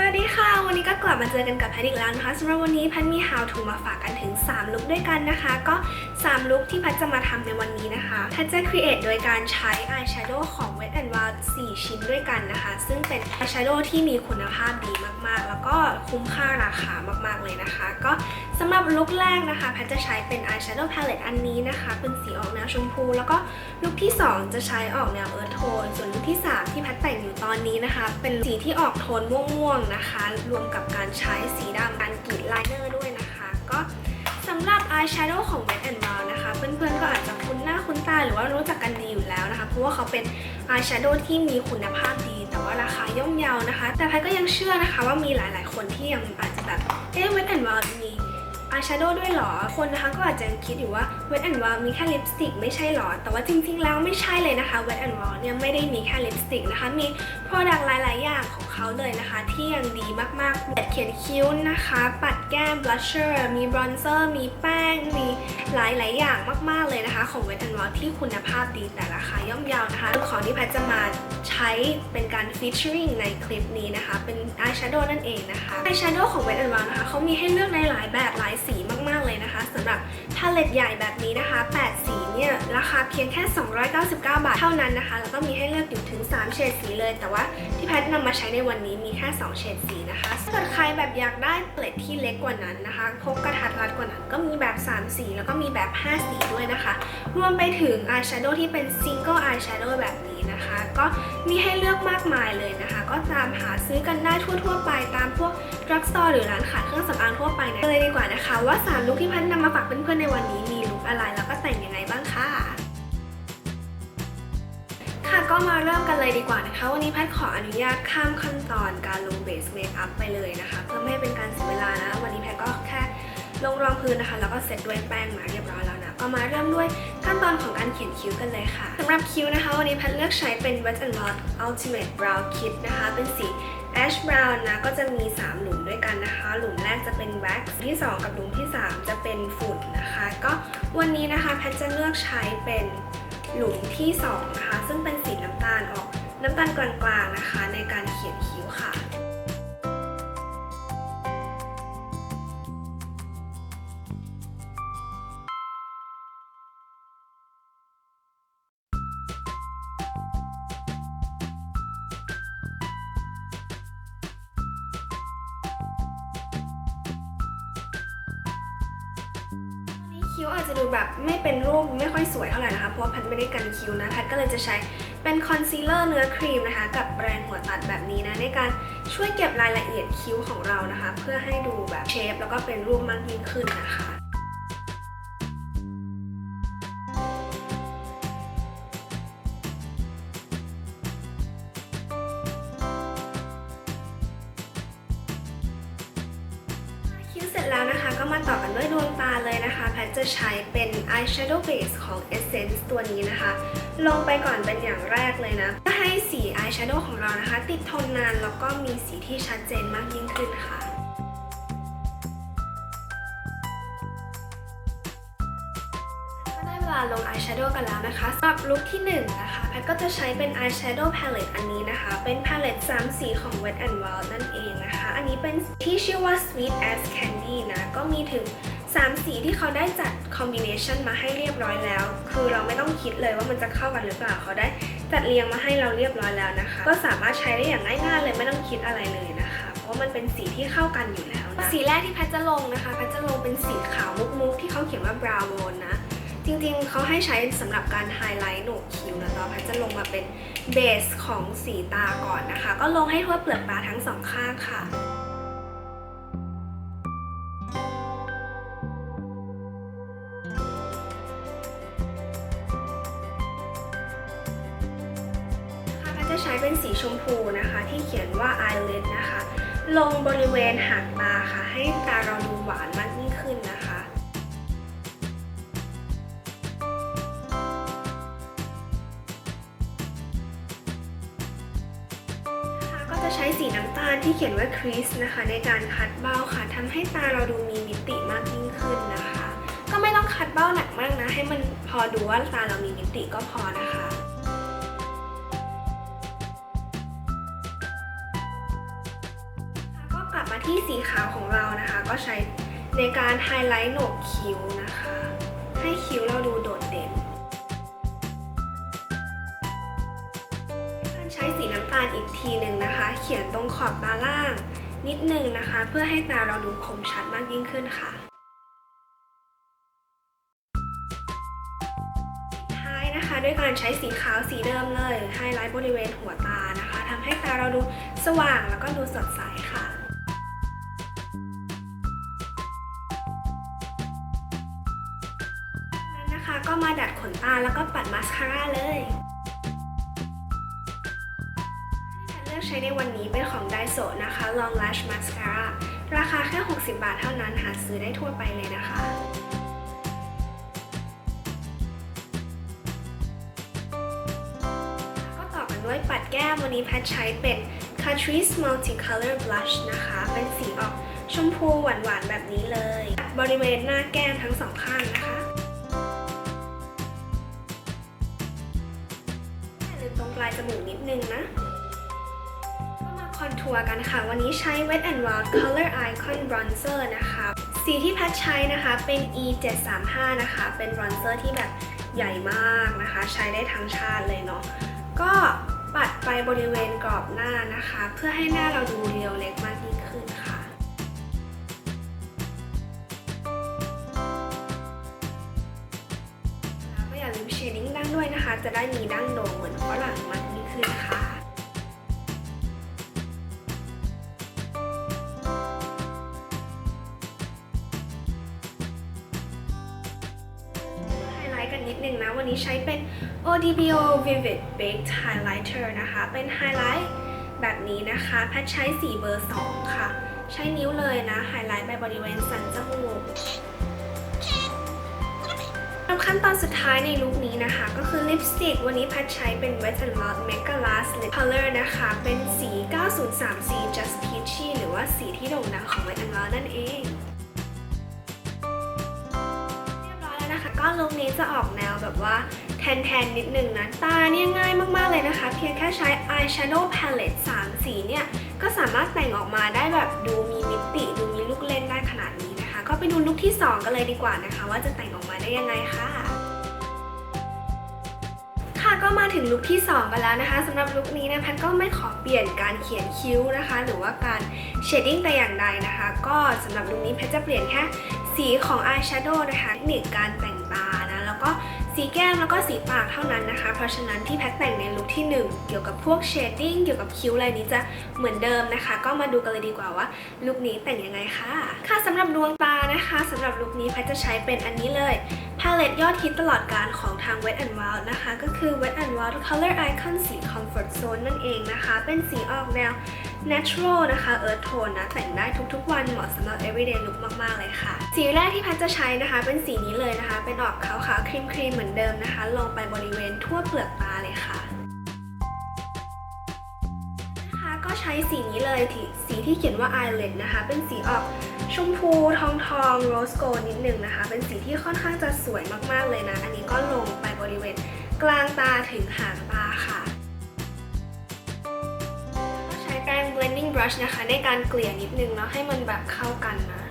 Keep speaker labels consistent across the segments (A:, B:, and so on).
A: วัสดีค่ะ วันนี้ก็กลับมาเจอกันกับแพทอีกแล้วนะคะสำหรับวันนี้แพทมี how to มาฝากกันถึง 3 ลุคด้วยกันนะคะ ก็3 ลุคที่แพทจะมาทำในวันนี้นะคะแพทจะ create โดยการใช้ eyeshadow ของ Wet n Wild 4 ชิ้นด้วยกันนะคะ ซึ่งเป็น eyeshadow ที่มีคุณภาพดีมากๆ แล้วก็คุ้มค่าราคามากๆเลยนะคะ ก็สำหรับลุคแรกนะคะ แพทจะใช้เป็น eyeshadow palette อันนี้นะคะ เป็นสีออกแนวชมพู แล้วก็ลุคที่ 2 จะใช้ออกแนว earth tone ส่วนลุคที่ 3 ที่แพทแต่งอยู่ตอนนี้นะคะ เป็นสีที่ออกโทนม่วงๆนะคะ รวมกับการใช้สีดำการกรีดไลเนอร์ด้วยนะคะ ก็ำหรับ eyeshadow ของ Wet n Wild นะคะ เพื่อนๆก็อาจจะคุ้นหน้าคุ้นตาหรือว่ารู้จักกันดีอยู่แล้วนะคะ เพราะว่าเขาเป็น eyeshadow ที่มีคุณภาพดี แต่ว่าราคาย่อมเยานะคะ แต่แพทก็ยังเชื่อนะคะว่ามีหลายๆ คนที่ยังอาจจะแบบเอ๊ะ Wet n Wild มีอายแชโดว์ด้วยหรอ คนนะคะก็อาจจะคิดอยู่ว่า Wet n Wild มีแค่ลิปสติกไม่ใช่หรอ แต่ว่าจริงๆ แล้วไม่ใช่เลยนะคะ Wet n Wild เนี่ยไม่ได้มีแค่ลิปสติกนะคะ มี Product หลายๆ อย่างของเขาเลยนะคะ ที่ยังดีมากๆแบบเขียนคิ้วนะคะ ปัดแก้ม blusher มีบรอนเซอร์ มีแป้ง มีหลายๆ อย่างมากๆ เลยนะคะ ของ Wet n Wild ที่คุณภาพดีแต่ราคาย่อมเยานะคะของที่แพทจะมาใช้เป็นการ featuring ในคลิปนี้นะคะ เป็น eyeshadow นั่นเองนะคะ eyeshadow ของ Wet n Wild นะคะเขามีให้เลือกในหลายแบบหลายสีมากๆ รับพาเลตใหญ่แบบนี้นะคะ 8 สีเนี่ยราคาเพียงแค่ 299 บาทเท่านั้นนะคะ แล้วก็มีให้เลือกอยู่ถึง 3 เฉดสีเลย แต่ว่าที่แพทนำมาใช้ในวันนี้มีแค่ 2 เฉดสีนะคะถ้าเกิดใครแบบอยากได้เปลดที่เล็กกว่านั้นนะคะพกกระทัดรัดกว่านั้นก็มีแบบ 3 สี แล้วก็มีแบบ 5 สีด้วยนะคะ รวมไปถึง eyeshadow ที่เป็น single eyeshadow แบบนี้นะคะ ก็มีให้เลือกมากมายเลยนะคะ ก็ตามหาซื้อกันได้ทั่วๆ ไปตามพวก drug store หรือร้านขายเครื่องสำ เลยดีกว่านะคะว่า3ลุคที่พันนำมาฝากเพื่อนๆในวันนี้มีลุคอะไรแล้วก็แต่งยังไงบ้างค่ะ ค่ะก็มาเริ่มกันเลยดีกว่านะคะ วันนี้พทย์ขออนุญาตข้ามขั้นตอนการลงเบสเมคอัพไปเลยนะคะ เพื่อไม่ให้เป็นการเสียเวลานะ วันนี้แพทก็แค่ลงรองพื้นนะคะ แล้วก็เสร็จด้วยแป้งมาเรียบร้อยแล้วนะก็มาเริ่มด้วยขั้นตอนของการเขียนคิ้วกันเลยค่ะสำหรับคิ้วนะคะ วันนี้แพทเลือกใช้เป็น Wet n Wild Ultimate Brow Kit นะคะ เป็นสี Ash Brown นะก็จะมี 3 หลุมด้วยกันนะคะ หลุมแรกจะเป็น wax ที่ 2 กับหลุมที่ 3 จะเป็นฝุ่นนะคะ ก็วันนี้นะคะแพทจะเลือกใช้เป็นหลุมที่ 2 นะคะ ซึ่งเป็นสีน้ำตาลออกน้ำตาลกลางๆนะคะ ในการเขียนคิ้วค่ะ คิ้วอาจจะดูแบบไม่เป็นรูปไม่ค่อยสวยเท่าไหร่นะคะ เพราะว่าแพทไม่ได้กันคิ้วนะแพทก็เลยจะใช้เป็นคอนซีลเลอร์เนื้อครีมนะคะ กับแบรนด์หัวตัดแบบนี้นะ ในการช่วยเก็บรายละเอียดคิ้วของเรานะคะ เพื่อให้ดูแบบเชฟแล้วก็เป็นรูปมากยิ่งขึ้นนะคะ จะใช้เป็น eyeshadow base ของ Essence ตัวนี้นะคะ ลงไปก่อนเป็นอย่างแรกเลยนะเพื่อให้สี eyeshadow ของเรานะคะ ติดทนนานแล้วก็มีสีที่ชัดเจนมากยิ่งขึ้นค่ะก็ได้เวลาลง eyeshadow กันแล้วนะคะสำหรับลุคที่ 1 นะคะแพทก็จะใช้เป็น eyeshadow palette อันนี้นะคะ เป็น palette 3สีของ Wet n Wild นั่นเองนะคะ อันนี้เป็นที่ชื่อว่า Sweet as Candy นะ ก็มีถึง 3 สีที่เขาได้จัด combination มาให้เรียบร้อยแล้ว คือเราไม่ต้องคิดเลยว่ามันจะเข้ากันหรือเปล่าเขาได้จัดเรียงมาให้เราเรียบร้อยแล้วนะคะ ก็สามารถใช้ได้อย่างง่ายๆเลยไม่ต้องคิดอะไรเลยนะคะ เพราะว่ามันเป็นสีที่เข้ากันอยู่แล้วนะสีแรกที่แพทจะลงนะคะแพทจะลงเป็นสีขาวมุกๆที่เขาเขียนว่า brown bone นะจริงๆ เขาให้ใช้สำหรับการไฮไลท์โหนกคิ้วนะแต่ว่าแพทจะลงมาเป็นเบสของสีตาก่อนนะคะ ก็ลงให้ทั่วเปลือกตาทั้งสองข้างค่ะ ลงบริเวณหางตาค่ะ ให้ตาเราดูหวานมากยิ่งขึ้นนะคะ ก็จะใช้สีน้ำตาลที่เขียนว่า crease นะคะ ในการคัดเบ้าค่ะทำให้ตาเราดูมีมิติมากยิ่งขึ้นนะคะ ก็ไม่ต้องคัดเบ้าหนักมากนะ ให้มันพอดูว่าตาเรามีมิติก็พอนะคะ กลับมาที่สีขาวของเรานะคะ ก็ใช้ในการไฮไลท์โหนกคิ้วนะคะ ให้คิ้วเราดูโดดเด่นการใช้สีน้ำตาลอีกทีหนึ่งนะคะ เขียนตรงขอบตาล่างนิดนึงนะคะ เพื่อให้ตาเราดูคมชัดมากยิ่งขึ้นค่ะท้ายนะคะด้วยการใช้สีขาวสีเดิมเลยไฮไลท์บริเวณหัวตานะคะทำให้ตาเราดูสว่างแล้วก็ดูสดใสค่ะ มาดัดขนตาแล้วก็ปัดมาสคาร่าเลยที่ฉันเลือกใช้ในวันนี้เป็นของ Daiso นะคะ Long Lash Mascara ราคาแค่ 60 บาทเท่านั้นหาซื้อได้ทั่วไปเลยนะคะก็ต่อกันด้วยปัดแก้มวันนี้แพทใช้เป็น Catrice Multicolor Blush นะคะ เป็นสีออกชมพูหวานๆแบบนี้เลย บริเวณหน้าแก้มทั้งสองข้างนะคะ มูกนิดนึงนะก็มาคอนทัวร์กันค่ะ วันนี้ใช้ Wet n Wild Color Icon Bronzer นะคะ สีที่แพทใช้นะคะเป็น E 7 3 5นะคะ เป็น bronzer ที่แบบใหญ่มากนะคะ ใช้ได้ทั้งชาติเลยเนาะก็ปัดไปบริเวณกรอบหน้านะคะ เพื่อให้หน้าเราดูเรียวเล็กมากยิ่งขึ้นค่ะแล้วก็อย่าลืมเชดดิ้งดั้งด้วยนะคะ จะได้มีดั้งโด่งเหมือนฝรั่งมาก ขึ้นค่ะไฮไลท์กันนิดนึงนะ วันนี้ใช้เป็น ODBO Vivid Baked Highlighter นะคะ เป็นไฮไลท์แบบนี้นะคะ แพทใช้สีเบอร์ 2 ค่ะ ใช้นิ้วเลยนะ ไฮไลท์ไปบริเวณสันจมูก ขั้นตอนสุดท้ายในลุคนี้นะคะ ก็คือลิปสติก วันนี้แพทใช้เป็น Wet n Wild Mega Last Lip Color นะคะ เป็นสี 903C Just Peachy หรือว่าสีที่โด่งดังของ Wet n Wild นั่นเองเรียบร้อยแล้วนะคะก็ลุคนี้จะออกแนวแบบว่าแทนๆ นิดนึงนะ ตาเนี่ยง่ายมากๆเลยนะคะ เพียงแค่ใช้ eyeshadow palette 3 สีเนี่ย ก็สามารถแต่งออกมาได้แบบดูมีมิติ ดูมีลูกเล่นได้ขนาดนี้นะคะ ก็ไปดูลุคที่ 2 กันเลยดีกว่านะคะ ว่าจะแต่ง ได้ยังไงค่ะ ค่ะก็มาถึงลุคที่ 2 กันแล้วนะคะสำหรับลุคนี้นะแพทก็ไม่ขอเปลี่ยนการเขียนคิ้วนะคะ หรือว่าการเชดดิ้งแต่อย่างใดนะคะ ก็สำหรับลุคนี้แพทจะเปลี่ยนแค่สีของอายแชโดว์นะคะเทคนิคการแต่งตานะแล้วก็ สีแก้มแล้วก็สีปากเท่านั้นนะคะ เพราะฉะนั้นที่แพทแต่งในลุคที่ 1 เกี่ยวกับพวกเชดดิ้งเกี่ยวกับคิ้วอะไรนี้จะเหมือนเดิมนะคะ ก็มาดูกันเลยดีกว่าว่าลุคนี้แต่งยังไงค่ะ ค่ะสำหรับดวงตานะคะสำหรับลุคนี้แพทจะใช้เป็นอันนี้เลยพาเลตยอดฮิตตลอดการของทาง Wet n Wild นะคะ ก็คือ Wet n Wild Color Icon สี Comfort Zone นั่นเองนะคะ เป็นสีออกแนว natural นะคะ earth tone นะ แต่งได้ทุกๆวันเหมาะสำหรับ everyday look มากๆเลยค่ะ สีแรกที่พัดจะใช้นะคะ เป็นสีนี้เลยนะคะ เป็นออกขาวๆครีมๆเหมือนเดิมนะคะ ลงไปบริเวณทั่วเปลือกตาเลยค่ะนะคะก็ใช้สีนี้เลยสีที่เขียนว่า eyelid นะคะ เป็นสีออกชมพูทองทองโรสโกนิดนึงนะคะ เป็นสีที่ค่อนข้างจะสวยมากๆเลยนะ อันนี้ก็ลงไปบริเวณกลางตาถึงหางตาค่ะ brush นะคะ ในการเกลี่ยนิดนึงแล้วให้มันแบบเข้ากันนะนะ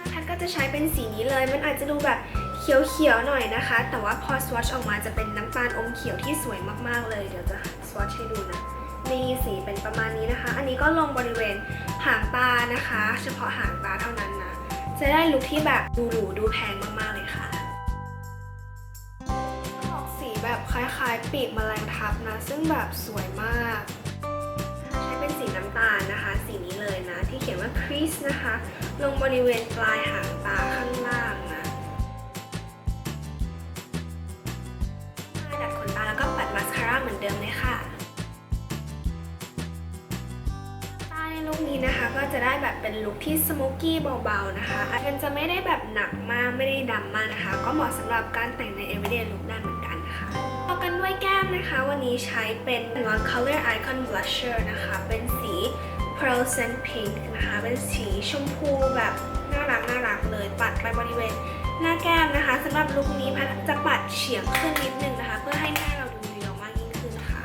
A: คะแพทก็จะใช้เป็นสีนี้เลย มันอาจจะดูแบบเขียวๆหน่อยนะคะ แต่ว่าพอ swatch ออกมาจะเป็นน้ำตาลอมเขียวที่สวยมากๆเลย เดี๋ยวจะ swatch ให้ดูนะนี่สีเป็นประมาณนี้นะคะ อันนี้ก็ลงบริเวณหางตานะคะ เฉพาะหางตาเท่านั้นนะ จะได้ลุคที่แบบดูหรูดูแพงมากๆเลยค่ะ แบบคล้ายๆ ปีกแมลงทับนะ ซึ่งแบบสวยมาก ใช้เป็นสีน้ำตาลนะคะ สีนี้เลยนะ ที่เขียนว่า crease นะคะ ลงบริเวณปลายหางตาข้างล่างนะมาดัดขนตาแล้วก็ปัดมาสคาร่าเหมือนเดิมเลยค่ะตาในลุคนี้นะคะก็จะได้แบบเป็นลุคที่สโมกกี้เบาๆนะคะอาจจะไม่ได้แบบหนักมากไม่ได้ดำมากนะคะ ก็เหมาะสำหรับการแต่งใน everyday look ได้เหมือนกั นะะต่อกันด้วยแก้มนะคะ วันนี้ใช้เป็นนวล Color Icon Blusher นะคะ เป็นสี Pearl Sand Pink นะคะ เป็นสีชมพูแบบน่ารักน่ารักเลยปัดไปบริเวณหน้าแก้มนะคะสำหรับลุคนี้จะปัดเฉียงขึ้นนิดนึงนะคะ เพื่อให้หน้าเราดูเรียวมากยิ่งขึ้นค่ะ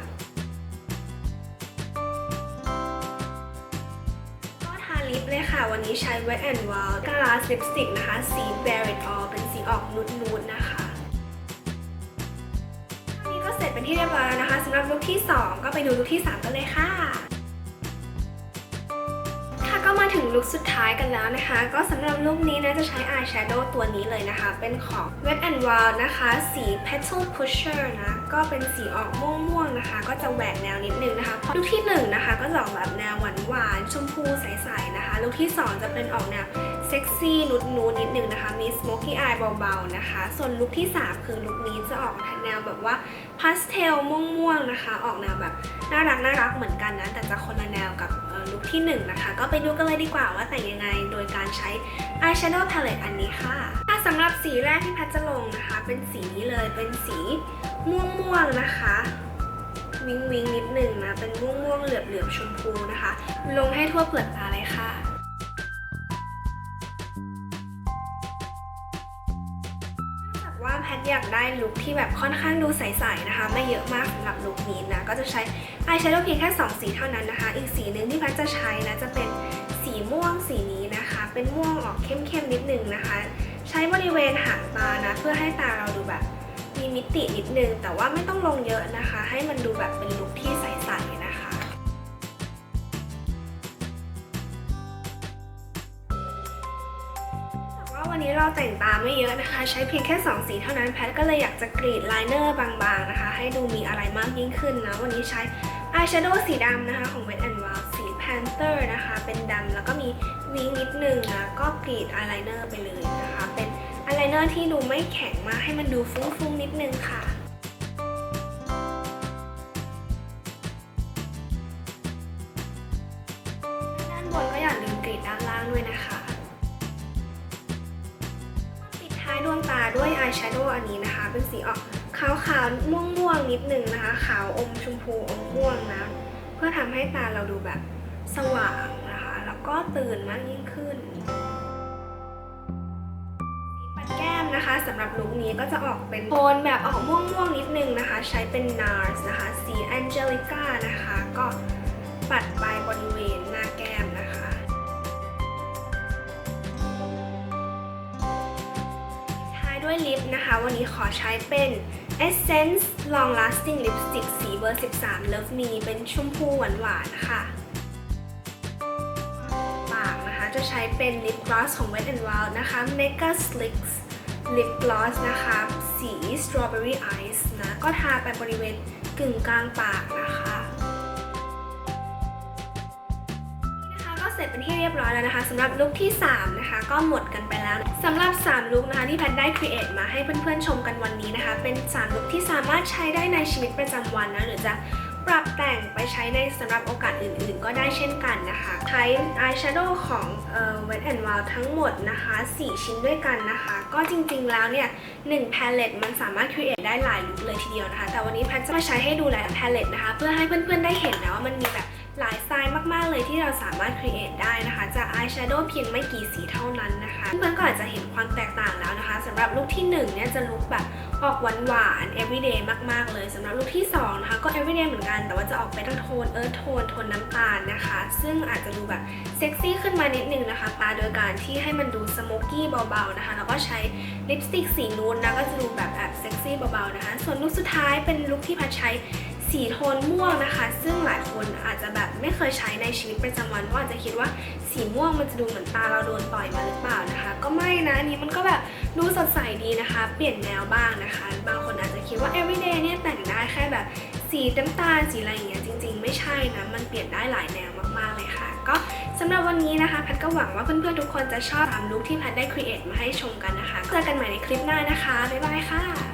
A: ก็ทาลิปเลยค่ะ วันนี้ใช้ Wet n Wild Glass Lipstick นะคะ สี Bare It All เป็นสีออกนูดๆนะคะ เสร็จเป็นที่เรียบร้อยแล้วนะคะสำหรับลุคที่ 2 ก็ไปดูลุคที่ 3 กันเลยค่ะ ค่ะก็มาถึงลุคสุดท้ายกันแล้วนะคะ ก็สำหรับลุคนี้นะจะใช้อายแชโดว์ตัวนี้เลยนะคะ เป็นของ Wet n Wild นะคะ สี Petal Pusher นะก็เป็นสีออกม่วงๆนะคะ ก็จะแหวกแนวนิดนึงนะคะลุคที่หนึ่งนะคะก็จะออกแบบแนวหวานๆชมพูใสๆนะคะลุคที่สองจะเป็นออกแนวเซ็กซี่นุดนูนิดนึงนะคะ มี smoky eye เบาๆนะคะ ส่วนลุคที่สามคือลุคนี้จะออกแนวแบบว่าาสเทลม่วงๆนะคะ ออกแนวแบบน่ารักน่ารักเหมือนกันนะ แต่จะคนละแนวกับลุคที่หนึ่งนะคะ ก็ไปดูกันเลยดีกว่าว่าแต่งยังไง โดยการใช้ eyeshadow palette อันนี้ค่ะถ้าสำหรับสีแรกที่แพทจะลงนะคะ เป็นสีนี้เลยเป็นสีม่วงๆนะคะ วิงวิงนิดหนึ่งนะ เป็นม่วงๆเหลือบๆชมพูนะคะ ลงให้ทั่วเปลือกตาเลยค่ะ อยากได้ลุคที่แบบค่อนข้างดูใสๆนะคะ ไม่เยอะมากสำหรับลุคนี้นะ ก็จะใช้อายแชโดว์เพียงแค่ 2 สีเท่านั้นนะคะ อีกสีหนึ่งที่แพทจะใช้นะจะเป็นสีม่วงสีนี้นะคะ เป็นม่วงออกเข้มๆนิดนึงนะคะ ใช้บริเวณหางตานะ เพื่อให้ตาเราดูแบบมีมิตินิดนึง แต่ว่าไม่ต้องลงเยอะนะคะ ให้มันดูแบบเป็นลุคที่ในี้เราแต่งตาไม่เยอะนะคะ ใช้เพียงแค่2สีเท่านั้นแพทก็เลยอยากจะกรีดไลเนอร์บางๆนะคะ ให้ดูมีอะไรมากยิ่งขึ้นนะ วันนี้ใช้อายแชโดว์สีดำนะคะของ Wet n Wild สี Panther นะคะ เป็นดำแล้วก็มีวิงนิดนึงนะ ก็กรีดอายไลเนอร์ไปเลยนะคะ เป็นอายไลเนอร์ที่ดูไม่แข็งมากให้มันดูฟุ้งๆนิดนึงค่ะด้านบนก็อย่าลืมกรีดด้านล่างด้วยนะคะ ด้วยอายแชโดว์อันนี้นะคะ เป็นสีออกขาวๆม่วงๆนิดนึงนะคะ ขาวอมชมพูอมม่วงนะ เพื่อทำให้ตาเราดูแบบสว่างนะคะ แล้วก็ตื่นมากยิ่งขึ้นสีปัดแก้มนะคะสำหรับลุคนี้ก็จะออกเป็นโทนแบบออกม่วงๆนิดนึงนะคะ ใช้เป็น NARS นะคะ สี Angelica นะคะ ก็ปัดไปบริเวณหน้าแก้ม ด้วยลิปนะคะ วันนี้ขอใช้เป็น Essence Long Lasting Lipstick สีเบอร์ 13 Love Me เป็นชมพูหวานๆค่ะ ปากนะคะจะใช้เป็น Lip Gloss ของ Wet n Wild นะคะ Mega Slicks Lip Gloss นะคะ สี Strawberry Ice นะ ก็ทาไปบริเวณกึ่งกลางปากนะคะ เสร็จเป็นที่เรียบร้อยแล้วนะคะสำหรับลุคที่ 3 นะคะ ก็หมดกันไปแล้วสำหรับ 3 ลุคนะคะที่แพทได้ครีเอทมาให้เพื่อนๆชมกันวันนี้นะคะ เป็น3ลุคที่สามารถใช้ได้ในชีวิตประจำวันนะหรือจะปรับแต่งไปใช้ในสำหรับโอกาสอื่นๆ ก็ได้เช่นกันนะคะใช้อายแชโดว์ของเอ่อ Wet n Wild ทั้งหมดนะคะ 4 ชิ้นด้วยกันนะคะ ก็จริงๆแล้วเนี่ย1 palette มันสามารถครีเอทได้หลายลุคเลยทีเดียวนะคะ แต่วันนี้แพทจะมาใช้ให้ดูหลาย palette นะคะ เพื่อให้เพื่อนๆได้เห็นนะว่ามันมีแบบ หลายสไตล์มากๆเลยที่เราสามารถครีเอทได้นะคะ จากอายแชโดว์เพียงไม่กี่สีเท่านั้นนะคะเพื่อนๆก็อาจจะเห็นความแตกต่างแล้วนะคะสำหรับลุคที่1เนี่ยจะลุคแบบออกหวานๆ everyday มากๆเลยสำหรับลุคที่2นะคะก็ everyday เหมือนกัน แต่ว่าจะออกไปทางโทนเอิร์ธโทนโทนน้ำตาลนะคะ ซึ่งอาจจะดูแบบเซ็กซี่ขึ้นมานิดนึงนะคะตาโดยการที่ให้มันดูสโมกกี้เบาๆนะคะแล้วก็ใช้ลิปสติกสีนูนนะก็จะดูแบบแอบเซ็กซี่เบาๆนะคะ ส่วนลุคสุดท้ายเป็นลุคที่พัดใช้ สีโทนม่วงนะคะ ซึ่งหลายคนอาจจะแบบไม่เคยใช้ในชีวิตประจำวันเพราะอาจจะคิดว่าสีม่วงมันจะดูเหมือนตาเราโดนต่อยมาหรือเปล่านะคะ ก็ไม่นะนนี้มันก็แบบดูสดใสดีนะคะ เปลี่ยนแนวบ้างนะคะ บางคนอาจจะคิดว่า everyday เนี่ยแต่งได้แค่แบบสีน้ำตาลสีอะไรอย่างเงี้ยจริง ๆ ไม่ใช่นะมันเปลี่ยนได้หลายแนวมากๆเลยค่ะ ก็สำหรับวันนี้นะคะแพทก็หวังว่าเพื่อนๆทุกคนจะชอบตามลุคที่แพทได้ครีเอทมาให้ชมกันนะคะเจอกันใหม่ในคลิปหน้านะคะบ๊ายบายค่ะ